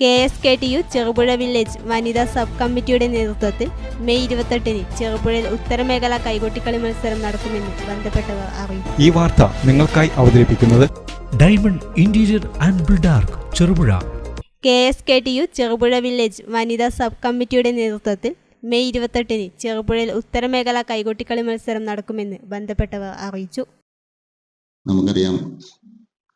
K S K T U Cherupuzha village വനിതാ sub കമ്മിറ്റിയുടെ നേതൃത്വത്തിൽ മെയ് ഇരുപത്തെട്ടിന് ചെറുപുഴയിൽ ഉത്തരമേഖല കൈകൊട്ടിക്കളി മത്സരം നടക്കുമെന്ന് ബന്ധപ്പെട്ടവർ അറിയിച്ചു. ഈ വാർത്ത നിങ്ങൾക്കായി അവതരിപ്പിക്കുന്നത് diamond interior and Buildark Cherupuzha. K S K T U Cherupuzha village വനിതാ സബ് കമ്മിറ്റിയുടെ നേതൃത്വത്തിൽ മെയ് ഇരുപത്തെട്ടിന് ചെറുപുഴയിൽ ഉത്തരമേഖല കൈകൊട്ടിക്കളി മത്സരം നടക്കുമെന്ന് ബന്ധപ്പെട്ടവർ അറിയിച്ചു. നമുക്കറിയാം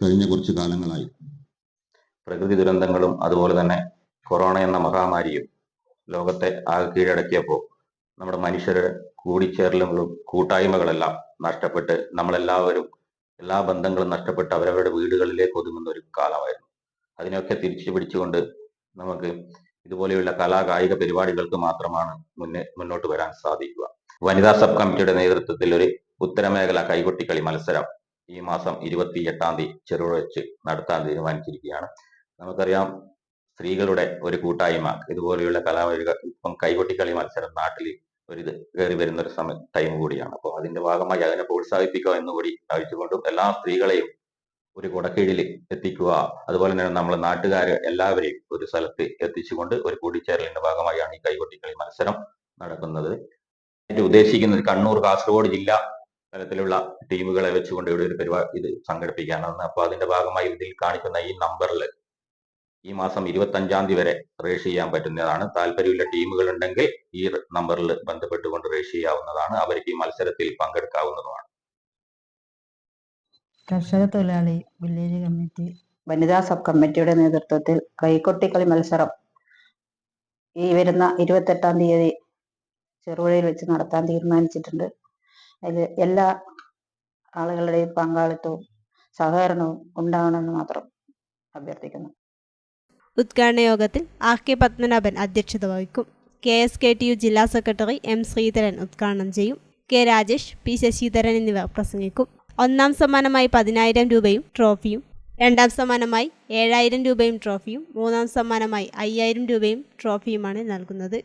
കഴിഞ്ഞ കുറച്ച് കാലങ്ങളായി പ്രകൃതി ദുരന്തങ്ങളും അതുപോലെ തന്നെ കൊറോണ എന്ന മഹാമാരിയും ലോകത്തെ ആകെ കീഴടക്കിയപ്പോൾ നമ്മുടെ മനുഷ്യരുടെ കൂടിച്ചേരലുകളും കൂട്ടായ്മകളെല്ലാം നഷ്ടപ്പെട്ട് നമ്മളെല്ലാവരും എല്ലാ ബന്ധങ്ങളും നഷ്ടപ്പെട്ട് അവരവരുടെ വീടുകളിലേക്ക് ഒതുങ്ങുന്ന ഒരു കാലമായിരുന്നു. അതിനെയൊക്കെ തിരിച്ചു പിടിച്ചുകൊണ്ട് നമുക്ക് ഇതുപോലെയുള്ള കലാ കായിക പരിപാടികൾക്ക് മാത്രമാണ് മുന്നേ മുന്നോട്ട് വരാൻ സാധിക്കുക. വനിതാ സബ് കമ്മിറ്റിയുടെ നേതൃത്വത്തിൽ ഒരു ഉത്തരമേഖല കൈകൊട്ടിക്കളി മത്സരം ഈ മാസം ഇരുപത്തി എട്ടാം തീയതി ചെറുപുഴ വെച്ച് നടത്താൻ തീരുമാനിച്ചിരിക്കുകയാണ്. നമുക്കറിയാം സ്ത്രീകളുടെ ഒരു കൂട്ടായ്മ. ഇതുപോലെയുള്ള കലാപരിക ഇപ്പം കൈകൊട്ടിക്കളി മത്സരം നാട്ടിൽ ഒരു ഇത് കയറി വരുന്ന ഒരു സമയം ടൈം കൂടിയാണ്. അപ്പോൾ അതിന്റെ ഭാഗമായി അതിനെ പ്രോത്സാഹിപ്പിക്കുക എന്നുകൂടി ആവശ്യക്കൊണ്ടും എല്ലാ സ്ത്രീകളെയും ഒരു കുടക്കീഴിൽ എത്തിക്കുക. അതുപോലെ തന്നെ നമ്മളെ നാട്ടുകാരെ എല്ലാവരെയും ഒരു സ്ഥലത്ത് എത്തിച്ചുകൊണ്ട് ഒരു കൂടിച്ചേരലിന്റെ ഭാഗമായാണ് ഈ കൈകൊട്ടിക്കളി മത്സരം നടക്കുന്നത്. ഉദ്ദേശിക്കുന്നത് കണ്ണൂർ കാസർഗോഡ് ജില്ലാ തലത്തിലുള്ള ടീമുകളെ വെച്ചുകൊണ്ട് ഇവിടെ ഒരു പരിപാടി ഇത് സംഘടിപ്പിക്കാനാണ് അപ്പോൾ അതിന്റെ ഭാഗമായി ഇതിൽ കാണിക്കുന്ന ഈ നമ്പറിൽ ഈ മാസം ഇരുപത്തി അഞ്ചാം തീയതി വരെ രജിസ്റ്റർ ചെയ്യാൻ പറ്റുന്നതാണ്. താല്പര്യമുള്ള ടീമുകൾ ഉണ്ടെങ്കിൽ ഈ നമ്പറിൽ ബന്ധപ്പെട്ടുകൊണ്ട് രജിസ്റ്റർ ചെയ്യാവുന്നതാണ്. അവർക്ക് ഈ മത്സരത്തിൽ പങ്കെടുക്കാവുന്നതുമാണ്. കർഷക തൊഴിലാളി വില്ലേജ് കമ്മിറ്റി വനിതാ സബ് കമ്മിറ്റിയുടെ നേതൃത്വത്തിൽ കൈക്കൊട്ടിക്കളി മത്സരം ഈ വരുന്ന ഇരുപത്തെട്ടാം തീയതി ചെറുപുഴയിൽ വെച്ച് നടത്താൻ തീരുമാനിച്ചിട്ടുണ്ട്. അതിൽ എല്ലാ ആളുകളുടെയും പങ്കാളിത്തവും സഹകരണവും ഉണ്ടാവണമെന്ന് മാത്രം അഭ്യർത്ഥിക്കുന്നു. ഉദ്ഘാടന യോഗത്തിൽ ആർ കെ പത്മനാഭൻ അധ്യക്ഷത വഹിക്കും. K S K T U ജില്ലാ സെക്രട്ടറി എം ശ്രീധരൻ ഉദ്ഘാടനം ചെയ്യും. കെ രാജേഷ് പി ശശിധരൻ എന്നിവർ പ്രസംഗിക്കും. ഒന്നാം സമ്മാനമായി പതിനായിരം രൂപയും ട്രോഫിയും രണ്ടാം സമ്മാനമായി ഏഴായിരം രൂപയും ട്രോഫിയും മൂന്നാം സമ്മാനമായി അയ്യായിരം രൂപയും ട്രോഫിയുമാണ് നൽകുന്നത്.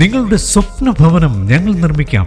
നിങ്ങളുടെ സ്വപ്ന ഭവനം ഞങ്ങൾ നിർമ്മിക്കാം.